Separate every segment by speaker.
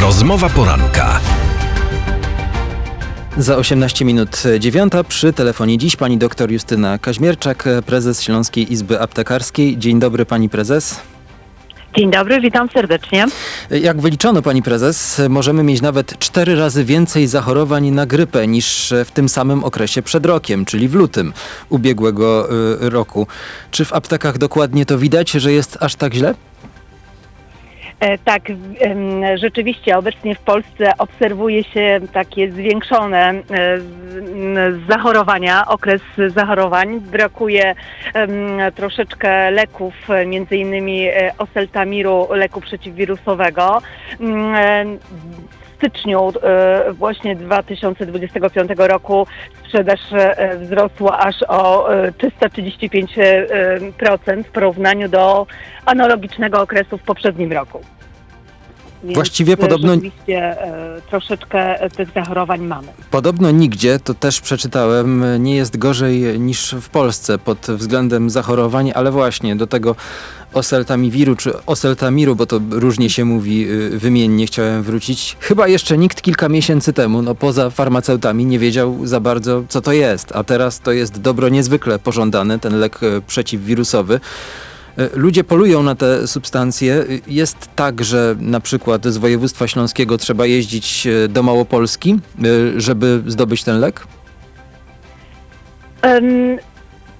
Speaker 1: Rozmowa poranka.
Speaker 2: Za 18 minut dziewiąta przy telefonie dziś pani dr Justyna Kaźmierczak, prezes Śląskiej Izby Aptekarskiej. Dzień dobry pani prezes.
Speaker 3: Dzień dobry, witam serdecznie.
Speaker 2: Jak wyliczono pani prezes, możemy mieć nawet cztery razy więcej zachorowań na grypę niż w tym samym okresie przed rokiem, czyli w lutym ubiegłego y, roku. Czy w aptekach dokładnie to widać, że jest aż tak źle?
Speaker 3: E, tak, rzeczywiście obecnie w Polsce obserwuje się takie zwiększone e, zachorowania, okres zachorowań. Brakuje troszeczkę leków, e, między innymi oseltamiru, leku przeciwwirusowego. E, styczniu e, właśnie 2025 roku sprzedaż e, wzrosła aż o e, 335% w porównaniu do analogicznego okresu w poprzednim roku. Więc
Speaker 2: Właściwie
Speaker 3: e,
Speaker 2: podobno-
Speaker 3: Rzeczywiście e, troszeczkę e, tych zachorowań mamy.
Speaker 2: Podobno nigdzie, to też przeczytałem, nie jest gorzej niż w Polsce pod względem zachorowań, ale właśnie do tego oseltamiwiru czy oseltamiru, bo to różnie się mówi y, wymiennie, chciałem wrócić. Chyba jeszcze nikt kilka miesięcy temu, no poza farmaceutami, nie wiedział za bardzo, co to jest, a teraz to jest dobro niezwykle pożądane, ten lek przeciwwirusowy. Y, Ludzie polują na te substancje. Jest tak, że na przykład z województwa śląskiego trzeba jeździć y, do Małopolski, y, żeby zdobyć ten lek?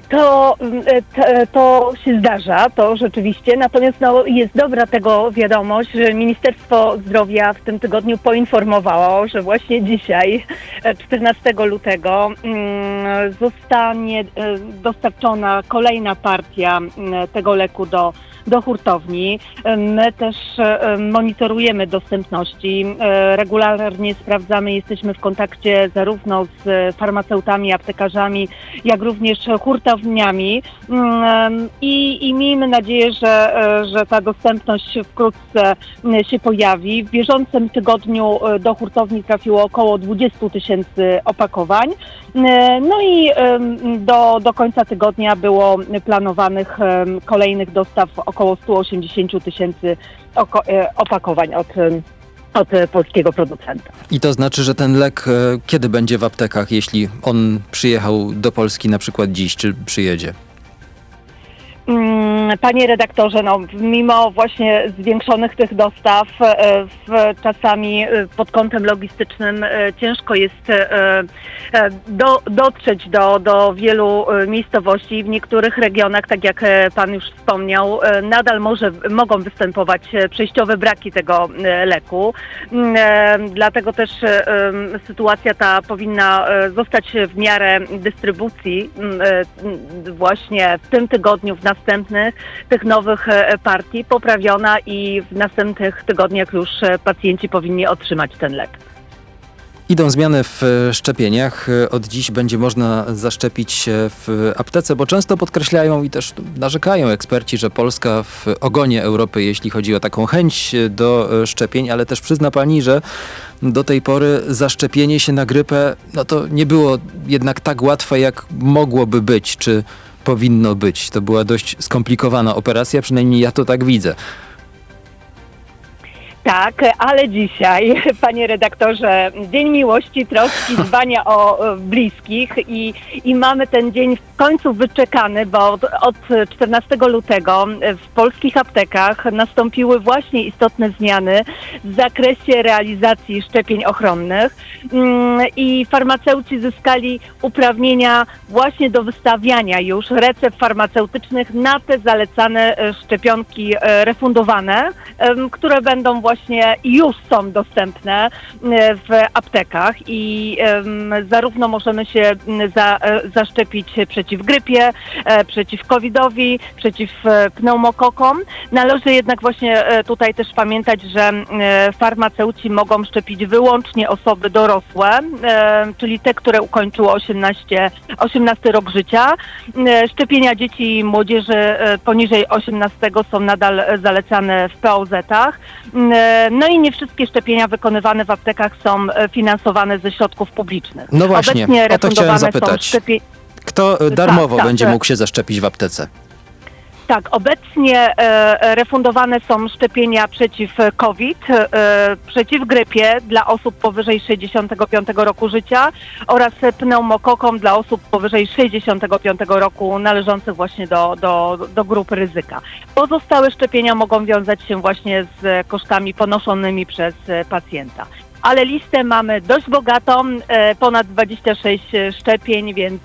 Speaker 3: To, em, e, t- to się zdarza, to rzeczywiście, natomiast no, jest dobra tego wiadomość, że Ministerstwo Zdrowia w tym tygodniu poinformowało, że właśnie dzisiaj, e, 14 lutego, mm, zostanie e, dostarczona kolejna partia mm, tego leku do do hurtowni. My też e, monitorujemy dostępności. E, Regularnie sprawdzamy, jesteśmy w kontakcie zarówno z farmaceutami, aptekarzami, jak również hurtowniami i, i miejmy nadzieję, że, e, że ta dostępność wkrótce się pojawi. W bieżącym tygodniu e, do hurtowni trafiło około 20 tysięcy opakowań. E, No i do, do końca tygodnia było planowanych kolejnych dostaw około 180 tysięcy e, opakowań od, od e, polskiego producenta.
Speaker 2: I to znaczy, że ten lek e, kiedy będzie w aptekach, jeśli on przyjechał do Polski na przykład dziś, czy przyjedzie?
Speaker 3: Mm, Panie redaktorze, no, mimo właśnie zwiększonych tych dostaw, e, czasami e, pod kątem logistycznym e, ciężko jest do, dotrzeć do, do wielu miejscowości. W niektórych regionach, tak jak Pan już wspomniał, nadal może, mogą występować przejściowe braki tego leku. Mm, Dlatego też sytuacja ta powinna zostać w miarę dystrybucji mm, właśnie w tym tygodniu, w następnych tych nowych e, partii poprawiona i w następnych tygodniach już e, pacjenci powinni otrzymać ten lek.
Speaker 2: Idą zmiany w e, szczepieniach. Od dziś będzie można zaszczepić się w aptece, bo często podkreślają i też narzekają eksperci, że Polska w ogonie Europy, jeśli chodzi o taką chęć do szczepień, ale też przyzna pani, że do tej pory zaszczepienie się na grypę, no to nie było jednak tak łatwe, jak mogłoby być, czy powinno być. To była dość skomplikowana operacja, przynajmniej ja to tak widzę.
Speaker 3: Tak, ale dzisiaj, panie redaktorze, Dzień Miłości, Troski, dbania o e, bliskich i, i mamy ten dzień w końcu wyczekany, bo od, od 14 lutego w polskich aptekach nastąpiły właśnie istotne zmiany w zakresie realizacji szczepień ochronnych. Mm, i farmaceuci zyskali uprawnienia właśnie do wystawiania już recept farmaceutycznych na te zalecane e, szczepionki e, refundowane, które będą właśnie i już są dostępne e, w aptekach i zarówno możemy się za, e, zaszczepić przeciw grypie, e, przeciw covidowi, przeciw pneumokokom. Należy jednak właśnie tutaj też pamiętać, że farmaceuci mogą szczepić wyłącznie osoby dorosłe, czyli te, które ukończyły 18, 18 rok życia. Szczepienia dzieci i młodzieży poniżej 18 są nadal zalecane w POZ-ach. No i nie wszystkie szczepienia wykonywane w aptekach są e, finansowane ze środków publicznych.
Speaker 2: No właśnie,
Speaker 3: Obecnie
Speaker 2: o to chciałem zapytać.
Speaker 3: szczepie-
Speaker 2: Kto e, darmowo
Speaker 3: tak,
Speaker 2: będzie
Speaker 3: tak.
Speaker 2: mógł się zaszczepić w aptece?
Speaker 3: Tak, obecnie e, refundowane są szczepienia przeciw COVID, e, przeciw grypie dla osób powyżej 65 roku życia oraz pneumokokom dla osób powyżej 65 roku należących właśnie do, do, do grupy ryzyka. Pozostałe szczepienia mogą wiązać się właśnie z kosztami ponoszonymi przez e, pacjenta. Ale listę mamy dość bogatą, ponad 26 szczepień, więc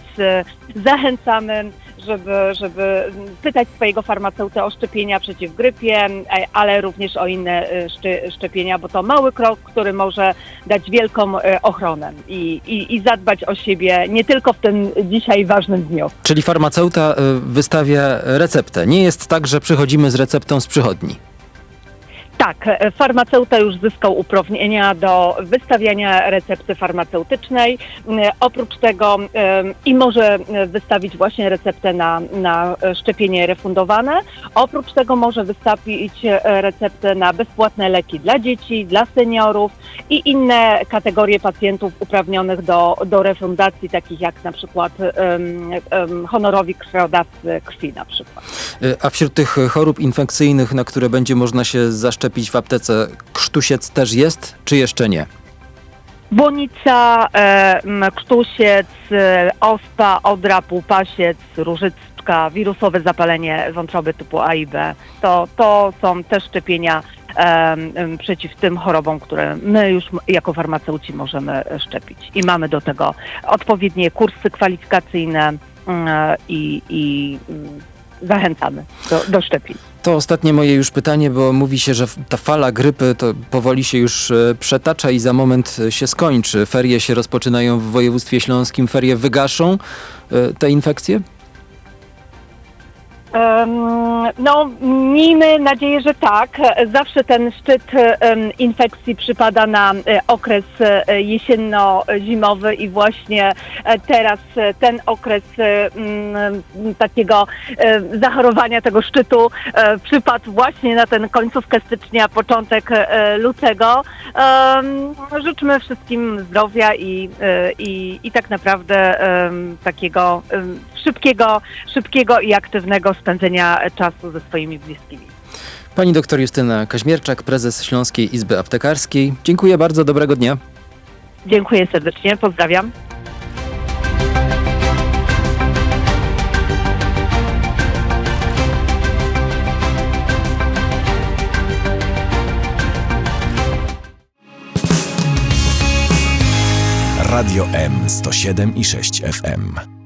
Speaker 3: zachęcamy żeby, żeby pytać swojego farmaceuta o szczepienia przeciw grypie, e, ale również o inne e, szczepienia, bo to mały krok, który może dać wielką e, ochronę i, i, i zadbać o siebie nie tylko w tym dzisiaj ważnym dniu.
Speaker 2: Czyli farmaceuta wystawia receptę. Nie jest tak, że przychodzimy z receptą z przychodni.
Speaker 3: Tak, e, farmaceuta już zyskał uprawnienia do wystawiania recepty farmaceutycznej. E, Oprócz tego i może e, wystawić właśnie receptę na, na szczepienie refundowane. Oprócz tego może wystawić receptę na bezpłatne leki dla dzieci, dla seniorów i inne kategorie pacjentów uprawnionych do, do refundacji, takich jak na przykład em, em, honorowi krwiodawcy krwi na przykład.
Speaker 2: A wśród tych chorób infekcyjnych, na które będzie można się zaszczepić w aptece, krztusiec też jest, czy jeszcze nie?
Speaker 3: Błonica, e, krztusiec, e, ospa, odra, półpasiec, różyczka, wirusowe zapalenie wątroby typu A i B. To, to są te szczepienia em, przeciw tym chorobom, które my już jako farmaceuci możemy e, szczepić. I mamy do tego odpowiednie kursy kwalifikacyjne e, i, i zachęcamy do, do szczepień.
Speaker 2: To ostatnie moje już pytanie, bo mówi się, że ta fala grypy to powoli się już e, przetacza i za moment e, się skończy. Ferie się rozpoczynają w województwie śląskim, ferie wygaszą e, te infekcje?
Speaker 3: No, miejmy nadzieję, że tak. Zawsze ten szczyt infekcji przypada na e, okres e, jesienno-zimowy i właśnie e, teraz ten okres takiego zachorowania tego szczytu przypadł właśnie na ten końcówkę stycznia, początek lutego. Życzmy wszystkim zdrowia i, i, i tak naprawdę takiego szybkiego, szybkiego i aktywnego spędzenia czasu ze swoimi bliskimi.
Speaker 2: Pani doktor Justyna Kaźmierczak, prezes Śląskiej Izby Aptekarskiej. Dziękuję bardzo, dobrego dnia.
Speaker 3: Dziękuję serdecznie, pozdrawiam.
Speaker 1: Radio M 107 i 6 FM.